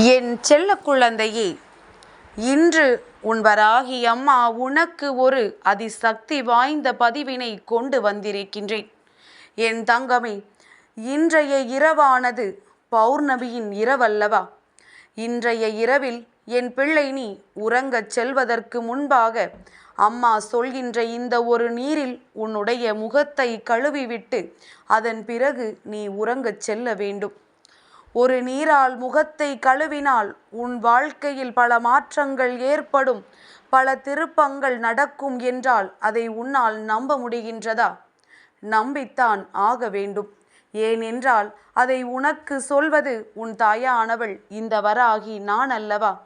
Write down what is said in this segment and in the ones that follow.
என் செல்ல குழந்தையே இன்று உன் வராகி அம்மா உனக்கு ஒரு அதிசக்தி வாய்ந்த பதிவினை கொண்டு வந்திருக்கின்றேன். என் தங்கமே இன்றைய இரவானது பௌர்ணமியின் இரவல்லவா? இன்றைய இரவில் என் பிள்ளை நீ உறங்கச் செல்வதற்கு முன்பாக அம்மா சொல்கின்ற இந்த ஒரு நீரில் உன்னுடைய முகத்தை கழுவிவிட்டு அதன் பிறகு நீ உறங்கச் செல்ல வேண்டும். ஒரு நீரால் முகத்தை கழுவினால் உன் வாழ்க்கையில் பல மாற்றங்கள் ஏற்படும். பல திருப்பங்கள் நடக்கும் என்றால் அதை உன்னால் நம்ப முடிகின்றதா? நம்பித்தான் ஆக வேண்டும். ஏனென்றால் அதை உனக்கு சொல்வது உன் தாயானவள் இந்த வராகி நான் அல்லவா?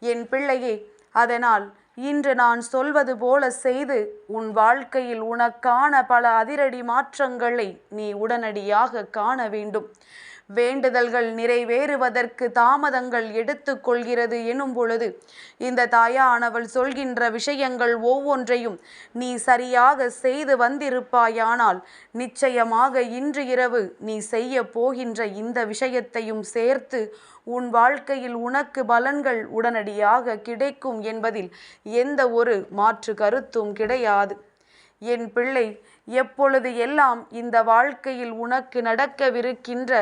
என் பிள்ளையே அதனால் இன்று நான் சொல்வது போல செய்து உன் வாழ்க்கையில் உனக்கான பல அதிரடி மாற்றங்களை நீ உடனடியாக காண வேண்டும். வேண்டுதல்கள் நிறைவேறுவதற்கு தாமதங்கள் எடுத்துக்கொள்கிறது எனும் பொழுது இந்த தாயானவள் சொல்கின்ற விஷயங்கள் ஒவ்வொன்றையும் நீ சரியாக செய்து வந்திருப்பாயானால் நிச்சயமாக இன்று இரவு நீ செய்ய போகின்ற இந்த விஷயத்தையும் சேர்த்து உன் வாழ்க்கையில் உனக்கு பலன்கள் உடனடியாக கிடைக்கும் என்பதில் எந்த ஒரு மாற்று கருத்தும் கிடையாது. என் பிள்ளை எப்பொழுது எல்லாம் இந்த வாழ்க்கையில் உனக்கு நடக்கவிருக்கின்ற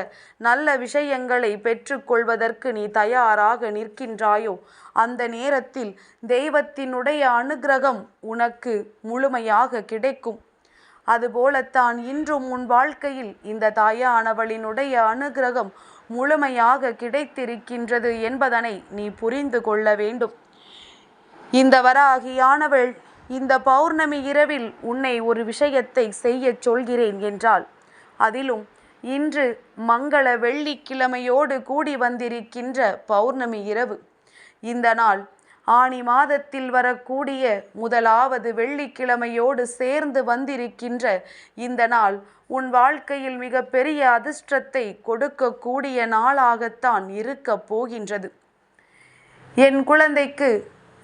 நல்ல விஷயங்களை பெற்றுக்கொள்வதற்கு நீ தயாராக நிற்கின்றாயோ அந்த நேரத்தில் தெய்வத்தினுடைய அனுகிரகம் உனக்கு முழுமையாக கிடைக்கும். அதுபோலத்தான் இன்றும் உன் வாழ்க்கையில் இந்த தாயானவளினுடைய அனுகிரகம் முழுமையாக கிடைத்திருக்கின்றது என்பதனை நீ புரிந்து கொள்ள வேண்டும். இந்த வராகியானவள் இந்த பௌர்ணமி இரவில் உன்னை ஒரு விஷயத்தை செய்யச் சொல்கிறேன் என்றால் அதிலும் இன்று மங்கள வெள்ளிக்கிழமையோடு கூடி வந்திருக்கின்ற பௌர்ணமி இரவு. இந்த நாள் ஆனி மாதத்தில் வரக்கூடிய முதலாவது வெள்ளிக்கிழமையோடு சேர்ந்து வந்திருக்கின்ற இந்த நாள் உன் வாழ்க்கையில் மிக பெரிய அதிர்ஷ்டத்தை கொடுக்கக்கூடிய நாளாகத்தான் இருக்கப் போகின்றது. என் குழந்தைக்கு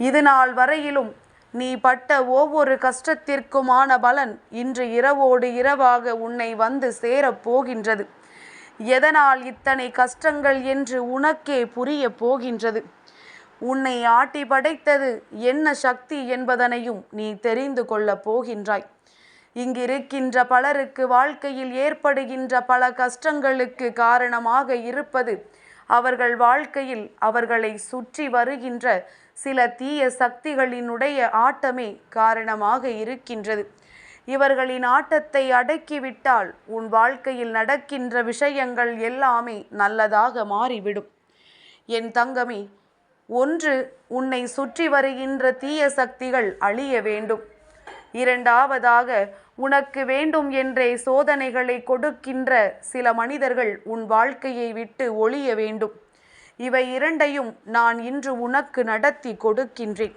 இது நாள் வரையிலும் நீ பட்ட ஒவ்வொரு கஷ்டத்திற்குமான பலன் இன்று இரவோடு இரவாக உன்னை வந்து சேரப் போகின்றது. எதனால் இத்தனை கஷ்டங்கள் என்று உனக்கே புரிய போகின்றது. உன்னை ஆட்டி படைத்தது என்ன சக்தி என்பதனையும் நீ தெரிந்து கொள்ளப் போகின்றாய். இங்கிருக்கின்ற பலருக்கு வாழ்க்கையில் ஏற்படுகின்ற பல கஷ்டங்களுக்கு காரணமாக இருப்பது அவர்கள் வாழ்க்கையில் அவர்களை சுற்றி வருகின்ற சில தீய சக்திகளினுடைய ஆட்டமே காரணமாக இருக்கின்றது. இவர்களின் ஆட்டத்தை அடக்கிவிட்டால் உன் வாழ்க்கையில் நடக்கின்ற விஷயங்கள் எல்லாமே நல்லதாக மாறிவிடும். என் தங்கமே ஒன்று உன்னை சுற்றி வருகின்ற தீய சக்திகள் அழிய வேண்டும். இரண்டாவதாக உனக்கு வேண்டும் என்றே சோதனைகளை கொடுக்கின்ற சில மனிதர்கள் உன் வாழ்க்கையை விட்டு ஒழிய வேண்டும். இவை இரண்டையும் நான் இன்று உனக்கு நடத்தி கொடுக்கின்றேன்.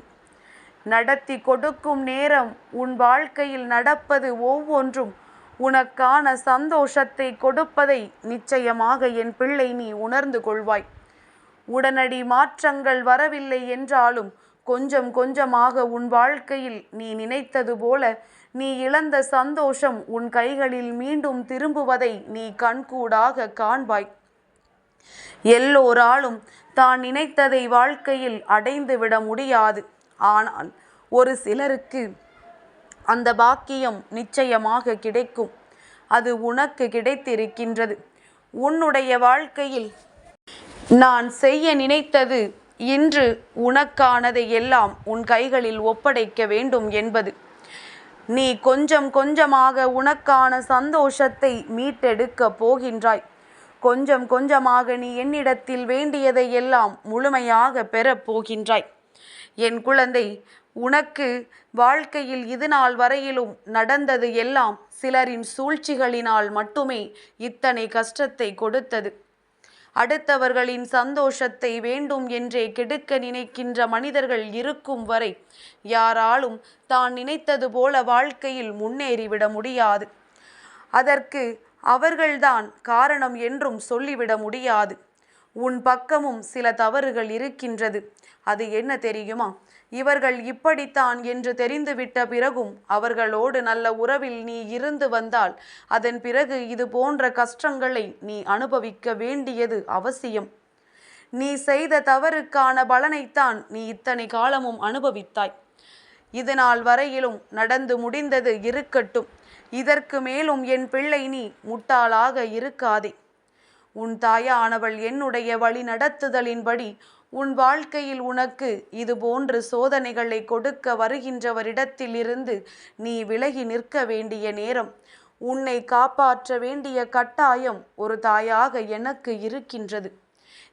நடத்தி கொடுக்கும் நேரம் உன் வாழ்க்கையில் நடப்பது ஒவ்வொன்றும். உனக்கான சந்தோஷத்தை கொடுப்பதை நிச்சயமாக என் பிள்ளை நீ உணர்ந்து கொள்வாய். உடனடி மாற்றங்கள் வரவில்லை என்றாலும் கொஞ்சம் கொஞ்சமாக உன் வாழ்க்கையில் நீ நினைத்தது போல நீ இழந்த சந்தோஷம் உன் கைகளில் மீண்டும் திரும்புவதை நீ கண்கூடாக காண்பாய். எல்லோராலும் தான் நினைத்ததை வாழ்க்கையில் அடைந்து விட முடியாது. ஆனால் ஒரு சிலருக்கு அந்த பாக்கியம் நிச்சயமாக கிடைக்கும். அது உனக்கு கிடைத்திருக்கின்றது. உன்னுடைய வாழ்க்கையில் நான் செய்ய நினைத்தது இன்று உனக்கானதை எல்லாம் உன் கைகளில் ஒப்படைக்க வேண்டும் என்பது. நீ கொஞ்சம் கொஞ்சமாக உனக்கான சந்தோஷத்தை மீட்டெடுக்கப் போகின்றாய். கொஞ்சம் கொஞ்சமாக நீ என்னிடத்தில் வேண்டியதை எல்லாம் முழுமையாக பெறப் போகின்றாய். என் குழந்தை உனக்கு வாழ்க்கையில் இது நாள் வரையிலும் நடந்தது எல்லாம் சிலரின் சூழ்ச்சிகளினால் மட்டுமே இத்தனை கஷ்டத்தை கொடுத்தது. அடுத்தவர்களின் சந்தோஷத்தை வேண்டும் என்றே கெடுக்க நினைக்கின்ற மனிதர்கள் இருக்கும் வரை யாராலும் தான் நினைத்தது போல வாழ்க்கையில் முன்னேறிவிட முடியாது. அதற்கு அவர்கள்தான் காரணம் என்றும் சொல்லிவிட முடியாது. உன் பக்கமும் சில தவறுகள் இருக்கின்றது. அது என்ன தெரியுமா? இவர்கள் இப்படித்தான் என்று தெரிந்துவிட்ட பிறகும் அவர்களோடு நல்ல உறவில் நீ இருந்து வந்தால் அதன் பிறகு இது போன்ற கஷ்டங்களை நீ அனுபவிக்க வேண்டியது அவசியம். நீ செய்த தவறுக்கான பலனைத்தான் நீ இத்தனை காலமும் அனுபவித்தாய். இது நாள் வரையிலும் நடந்து முடிந்தது இருக்கட்டும். இதற்கு மேலும் என் பிள்ளை நீ முட்டாளாக இருக்காதே. உன் தாயானவள் என்னுடைய வழி நடத்துதலின்படி உன் வாழ்க்கையில் உனக்கு இது போன்று சோதனைகளை கொடுக்க வருகின்றவரிடத்திலிருந்து நீ விலகி நிற்க வேண்டிய நேரம். உன்னை காப்பாற்ற வேண்டிய கட்டாயம் ஒரு தாயாக எனக்கு இருக்கின்றது.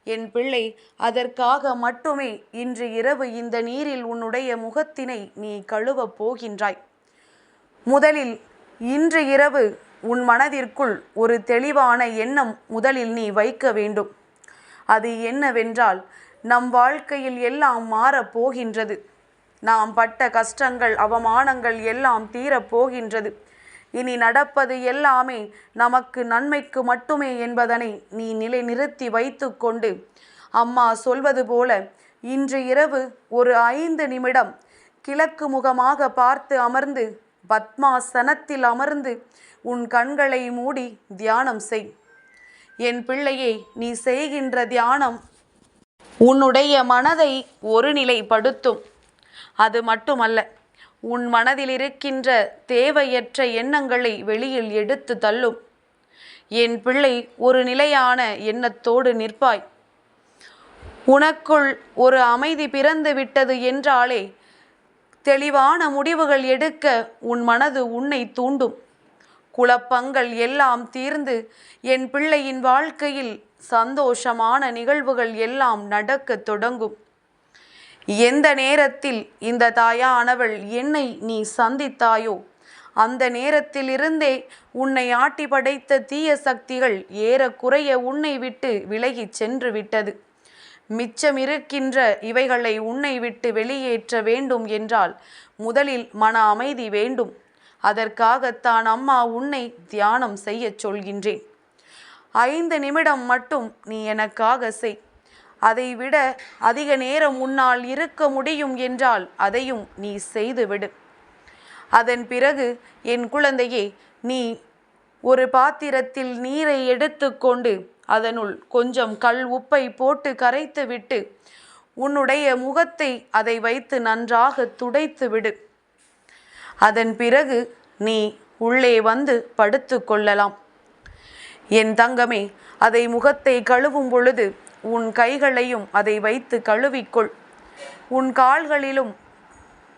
என் பிள்ளை அதற்காக மட்டுமே இன்று இரவு இந்த நீரில் உன்னுடைய முகத்தினை நீ கழுவப் போகின்றாய். முதலில் இன்று இரவு உன் மனதிற்குள் ஒரு தெளிவான எண்ணம் முதலில் நீ வைக்க வேண்டும். அது என்னவென்றால் நம் வாழ்க்கையில் எல்லாம் மாறப் போகின்றது. நாம் பட்ட கஷ்டங்கள் அவமானங்கள் எல்லாம் தீரப் போகின்றது. இனி நடப்பது எல்லாமே நமக்கு நன்மைக்கு மட்டுமே என்பதனை நீ நிலை நிறுத்தி வைத்துக்கொண்டு அம்மா சொல்வது போல இன்று இரவு ஒரு ஐந்து நிமிடம் கிழக்கு முகமாக பார்த்து அமர்ந்து பத்மாசனத்தில் அமர்ந்து உன் கண்களை மூடி தியானம் செய். என் பிள்ளையை நீ செய்கின்ற தியானம் உன்னுடைய மனதை ஒருநிலைப்படுத்தும். அது மட்டுமல்ல உன் மனதில் இருக்கின்ற தேவையற்ற எண்ணங்களை வெளியில் எடுத்து தள்ளும். என் பிள்ளை ஒரு நிலையான எண்ணத்தோடு நிற்பாய். உனக்குள் ஒரு அமைதி பிறந்து விட்டது என்றாலே தெளிவான முடிவுகள் எடுக்க உன் மனது உன்னை தூண்டும். குழப்பங்கள் எல்லாம் தீர்ந்து என் பிள்ளையின் வாழ்க்கையில் சந்தோஷமான நிகழ்வுகள் எல்லாம் நடக்கத் தொடங்கும். எந்த நேரத்தில் இந்த தாயானவள் என்னை நீ சந்தித்தாயோ அந்த நேரத்தில் இருந்தே உன்னை ஆட்டி படைத்த தீய சக்திகள் ஏறக்குறைய உன்னை விட்டு விலகிச் சென்று விட்டது. மிச்சமிருக்கின்ற இவைகளை உன்னை விட்டு வெளியேற்ற வேண்டும் என்றால் முதலில் மன அமைதி வேண்டும். அதற்காகத்தான் அம்மா உன்னை தியானம் செய்யச் சொல்கின்றேன். ஐந்து நிமிடம் மட்டும் நீ எனக்காக செய். அதைவிட அதிக நேரம் உன்னால் இருக்க முடியும் என்றால் அதையும் நீ செய்துவிடு. அதன் பிறகு என் குழந்தையே நீ ஒரு பாத்திரத்தில் நீரை எடுத்துக்கொண்டு அதனுள் கொஞ்சம் கல் உப்பை போட்டு கரைத்து விட்டு உன்னுடைய முகத்தை அதை வைத்து நன்றாக துடைத்து விடு. அதன் பிறகு நீ உள்ளே வந்து படுத்து கொள்ளலாம். என் தங்கமே அதை முகத்தை கழுவும் பொழுது உன் கைகளையும் அதை வைத்து கழுவிக்கொள். உன் கால்களிலும்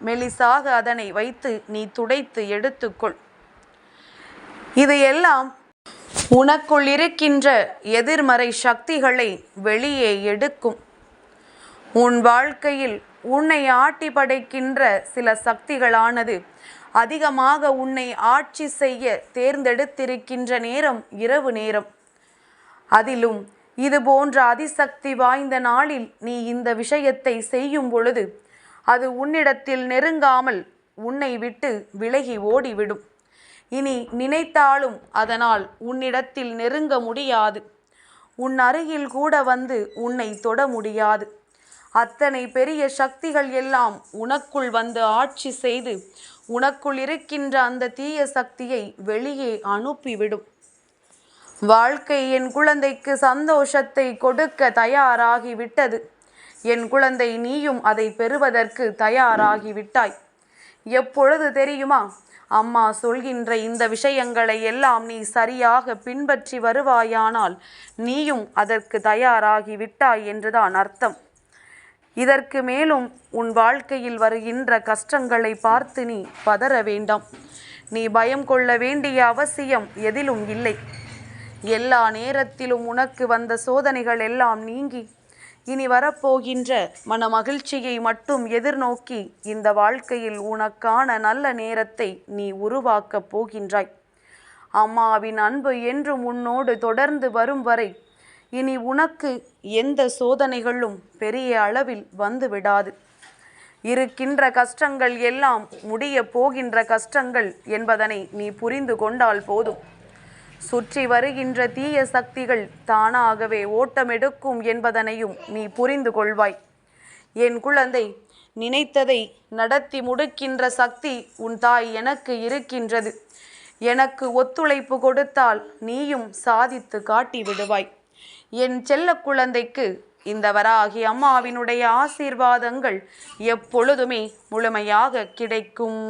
மெலிசாக அதனை வைத்து நீ துடைத்து எடுத்துக்கொள். இது எல்லாம் உனக்குள் இருக்கின்ற எதிர்மறை சக்திகளை வெளியே எடுக்கும். உன் வாழ்க்கையில் உன்னை ஆட்டி படைக்கின்ற சில சக்திகளானது அதிகமாக உன்னை ஆட்சி செய்ய தேர்ந்தெடுத்திருக்கின்ற நேரம் இரவு நேரம். அதிலும் இது போன்ற அதிசக்தி வாய்ந்த நாளில் நீ இந்த விஷயத்தை செய்யும் பொழுது அது உன்னிடத்தில் நெருங்காமல் உன்னை விட்டு விலகி ஓடிவிடும். இனி நினைத்தாலும் அதனால் உன்னிடத்தில் நெருங்க முடியாது. உன் அருகில் கூட வந்து உன்னை தொட முடியாது. அத்தனை பெரிய சக்திகள் எல்லாம் உனக்குள் வந்து ஆட்சி செய்து உனக்குள் இருக்கின்ற அந்த தீய சக்தியை வெளியே அனுப்பிவிடும். வாழ்க்கை என் குழந்தைக்கு சந்தோஷத்தை கொடுக்க தயாராகிவிட்டது என் குழந்தை நீயும் அதை பெறுவதற்கு தயாராகிவிட்டாய் எப்பொழுது தெரியுமா? அம்மா சொல்கின்ற இந்த விஷயங்களை எல்லாம் நீ சரியாக பின்பற்றி வருவாயானால் நீயும் அதற்கு தயாராகி விட்டாய் என்றுதான் அர்த்தம். இதற்கு மேலும் உன் வாழ்க்கையில் வருகின்ற கஷ்டங்களை பார்த்து நீ பதற வேண்டாம். நீ பயம் கொள்ள வேண்டிய அவசியம் எதிலும் இல்லை. எல்லா நேரத்திலும் உனக்கு வந்த சோதனைகள் எல்லாம் நீங்கி இனி வரப்போகின்ற மன மகிழ்ச்சியை மட்டும் எதிர்நோக்கி இந்த வாழ்க்கையில் உனக்கான நல்ல நேரத்தை நீ உருவாக்கப் போகின்றாய். அம்மாவின் அன்பு என்றும் உன்னோடு தொடர்ந்து வரும் வரை இனி உனக்கு எந்த சோதனைகளும் பெரிய அளவில் வந்து விடாது இருக்கின்ற கஷ்டங்கள் எல்லாம் முடிய போகின்ற கஷ்டங்கள் என்பதனை நீ புரிந்து கொண்டால் போதும். சுற்றி வருகின்ற தீய சக்திகள் தானாகவே ஓட்டமெடுக்கும் என்பதனையும் நீ புரிந்து கொள்வாய். என் குழந்தை நினைத்ததை நடத்தி முடுக்கின்ற சக்தி உன் தாய் எனக்கு இருக்கின்றது. எனக்கு ஒத்துழைப்பு கொடுத்தால் நீயும் சாதித்து காட்டி விடுவாய். என் செல்ல குழந்தைக்கு இந்த வராகி அம்மாவினுடைய ஆசீர்வாதங்கள் எப்பொழுதுமே முழுமையாக கிடைக்கும்.